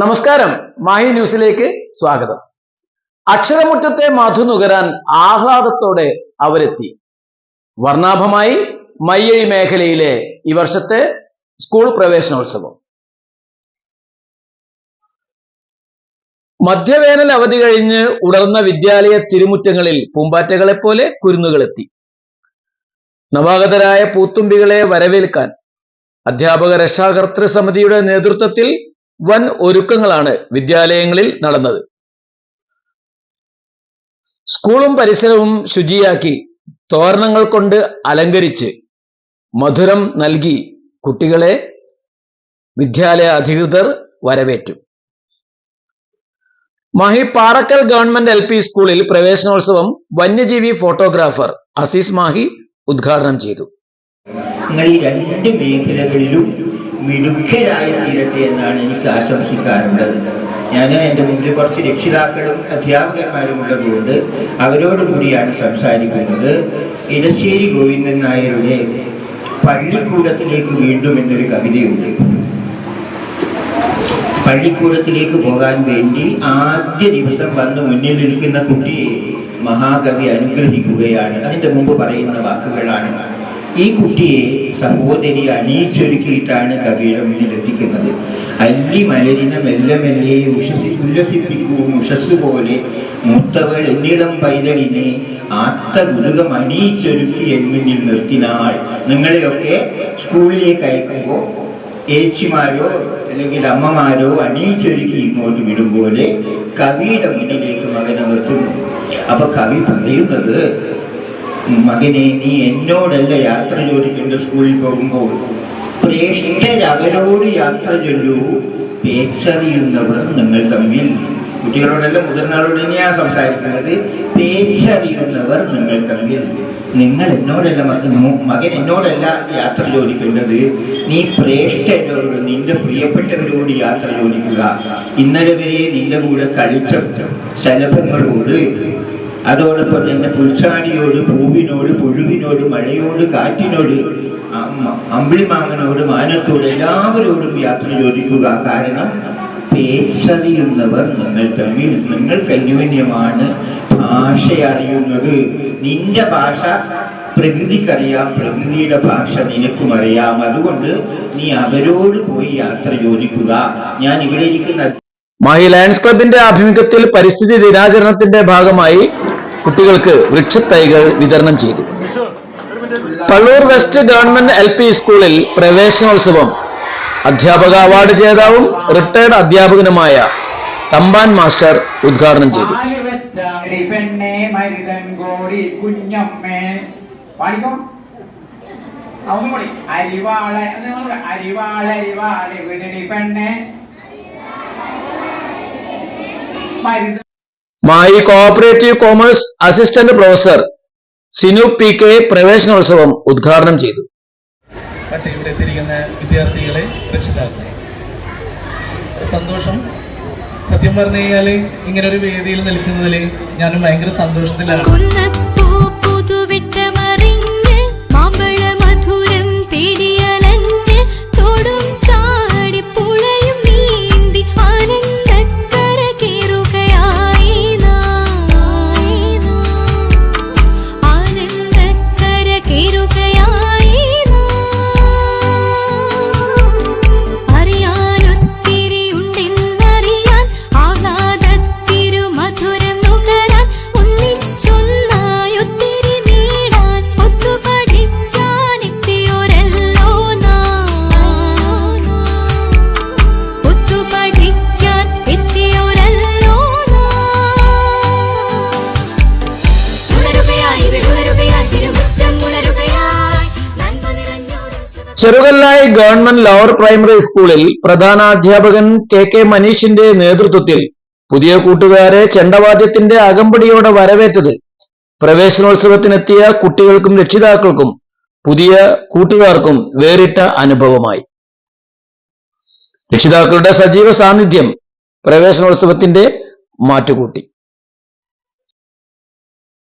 നമസ്കാരം. മാഹി ന്യൂസിലേക്ക് സ്വാഗതം. അക്ഷരമുറ്റത്തെ മധു നുകരാൻ ആഹ്ലാദത്തോടെ അവരെത്തി. വർണാഭമായി മയ്യഴി മേഖലയിലെ ഈ വർഷത്തെ സ്കൂൾ പ്രവേശനോത്സവം. മധ്യവേനൽ അവധി കഴിഞ്ഞ് ഉടർന്ന വിദ്യാലയ തിരുമുറ്റങ്ങളിൽ പൂമ്പാറ്റകളെ പോലെ കുരുന്നുകളെത്തി. നവാഗതരായ പൂത്തുമ്പികളെ വരവേൽക്കാൻ അധ്യാപക രക്ഷാകർത്തൃ സമിതിയുടെ നേതൃത്വത്തിൽ വൻ ഒരുക്കങ്ങളാണ് വിദ്യാലയങ്ങളിൽ നടന്നത്. സ്കൂളും പരിസരവും ശുചിയാക്കി തോരണങ്ങൾ കൊണ്ട് അലങ്കരിച്ച് മധുരം നൽകി കുട്ടികളെ വിദ്യാലയ അധികൃതർ വരവേറ്റു. Mahe Parakkal government L P സ്കൂളിൽ പ്രവേശനോത്സവം വന്യജീവി ഫോട്ടോഗ്രാഫർ അസീസ് മാഹി ഉദ്ഘാടനം ചെയ്തു. നിങ്ങൾ ഈ രണ്ട് മേഖലകളിലും മിടുക്കരായി തീരട്ടെ എന്നാണ് എനിക്ക് ആശംസിക്കാറുള്ളത്. ഞാൻ എന്റെ മുമ്പിൽ കുറച്ച് രക്ഷിതാക്കളും അധ്യാപകന്മാരും ഉള്ളതുകൊണ്ട് അവരോട് കൂടിയാണ് സംസാരിക്കുന്നത്. ഇടശ്ശേരി ഗോവിന്ദൻ നായരുടെ പള്ളിക്കൂടത്തിലേക്ക് വീണ്ടും എന്നൊരു കവിതയുണ്ട്. പള്ളിക്കൂടത്തിലേക്ക് പോകാൻ വേണ്ടി ആദ്യ ദിവസം വന്ന് മുന്നിൽ നിൽക്കുന്ന കുട്ടിയെ മഹാകവി അനുഗ്രഹിക്കുകയാണ്. അതിന്റെ മുമ്പ് പറയുന്ന വാക്കുകളാണ് ഈ കുട്ടിയെ സഹോദരി അണിയിച്ചൊരുക്കിയിട്ടാണ് എത്തിക്കുന്നത്. അല്ലി മലരിന മെല്ലെ മെല്ലെ ഉഷസി ഉല്ലസിപ്പിക്കൂ ഉഷസ് പോലെ മൂത്തവൾ എന്നിടം പൈതലിനെ ആത്ത ഗുരുകം അണിയിച്ചൊരുക്കി എന്നിൽ നിർത്തിനാൾ. നിങ്ങളെയൊക്കെ സ്കൂളിലേക്ക് അയക്കുമ്പോൾ ഏച്ചിമാരോ അല്ലെങ്കിൽ അമ്മമാരോ അണിയിച്ചൊരുക്കി ഇങ്ങോട്ട് വിടുമ്പോലെ കവിയുടെ മുന്നിലേക്ക് മകനെ നിർത്തുന്നു. അപ്പൊ കവി പറയുന്നത് മകനെ നീ എന്നോടല്ല യാത്ര ചോദിക്കേണ്ട സ്കൂളിൽ പോകുമ്പോൾ പ്രേക്ഷകരവരോട് യാത്ര ചൊല്ലൂ. പേച്ചറിയുന്നവർ നിങ്ങൾ തമ്മിൽ. കുട്ടികളോടല്ല മുതിർന്നവരോട് തന്നെയാണ് സംസാരിക്കുന്നത്. പേച്ചറിയുന്നവർ നിങ്ങൾ തമ്മിൽ. നിങ്ങൾ എന്നോടല്ല മകൻ എന്നോടല്ല യാത്ര ചോദിക്കേണ്ടത്. നീ പ്രേഷ്ഠരോട് നിന്റെ പ്രിയപ്പെട്ടവരോട് യാത്ര ചോദിക്കുക. ഇന്നലെ വരെ നിന്റെ കൂടെ കളിച്ച ശലഭങ്ങളോട് അതോടൊപ്പം തന്നെ പുൽച്ചാടിയോട് പൂവിനോട് പുഴുവിനോട് മഴയോട് കാറ്റിനോട് അമ്പിളിമാങ്ങനോട് മാനത്തോട് എല്ലാവരോടും യാത്ര ചോദിക്കുക. കാരണം പേച്ചറിയുന്നവർ നിങ്ങൾ തമ്മിൽ നിങ്ങൾ അന്യോന്യമാണ് ഭാഷ അറിയുന്നത്. നിന്റെ ഭാഷ പ്രകൃതിക്കറിയാം പ്രകൃതിയുടെ ഭാഷ നിനക്കും അറിയാം അതുകൊണ്ട് നീ അവരോട് പോയി യാത്ര ചോദിക്കുക. ഞാൻ ഇവിടെ ഇരിക്കുന്ന മൈ ലയൺസ് ക്ലബിന്റെ ആഭിമുഖ്യത്തിൽ പരിസ്ഥിതി ദിനാചരണത്തിന്റെ ഭാഗമായി കുട്ടികൾക്ക് വൃക്ഷത്തൈകൾ വിതരണം ചെയ്തു. Palloor west government L P സ്കൂളിൽ പ്രവേശനോത്സവം. അധ്യാപക അവാർഡ് ജേതാവും റിട്ടയർഡ് അധ്യാപകനുമായ തമ്പാൻ മാസ്റ്റർ ഉദ്ഘാടനം ചെയ്തു. അരിവാളെ പെണ്ണെ. മായി cooperative commerce assistant professor Sinu P K പ്രവേശനോത്സവം ഉദ്ഘാടനം ചെയ്തു. മറ്റ് ഇവിടെ എത്തിയിരിക്കുന്ന വിദ്യാർത്ഥികളെ രക്ഷിതാക്കളെ സന്തോഷം. സത്യം പറഞ്ഞു കഴിഞ്ഞാൽ ഇങ്ങനെ ഒരു വേദിയിൽ നിൽക്കുന്നതിൽ ഞാനും ഭയങ്കര സന്തോഷത്തിലാണ്. ചെറുകല്ലായി ഗവൺമെന്റ് ലോവർ പ്രൈമറി സ്കൂളിൽ പ്രധാനാധ്യാപകൻ കെ കെ മനീഷിന്റെ നേതൃത്വത്തിൽ പുതിയ കൂട്ടുകാരെ ചെണ്ടവാദ്യത്തിന്റെ അകമ്പടിയോടെ വരവേറ്റത്. പ്രവേശനോത്സവത്തിനെത്തിയ കുട്ടികൾക്കും രക്ഷിതാക്കൾക്കും പുതിയ കൂട്ടുകാർക്കും വേറിട്ട അനുഭവമായി. രക്ഷിതാക്കളുടെ സജീവ സാന്നിധ്യം പ്രവേശനോത്സവത്തിന്റെ മാറ്റുകൂട്ടി.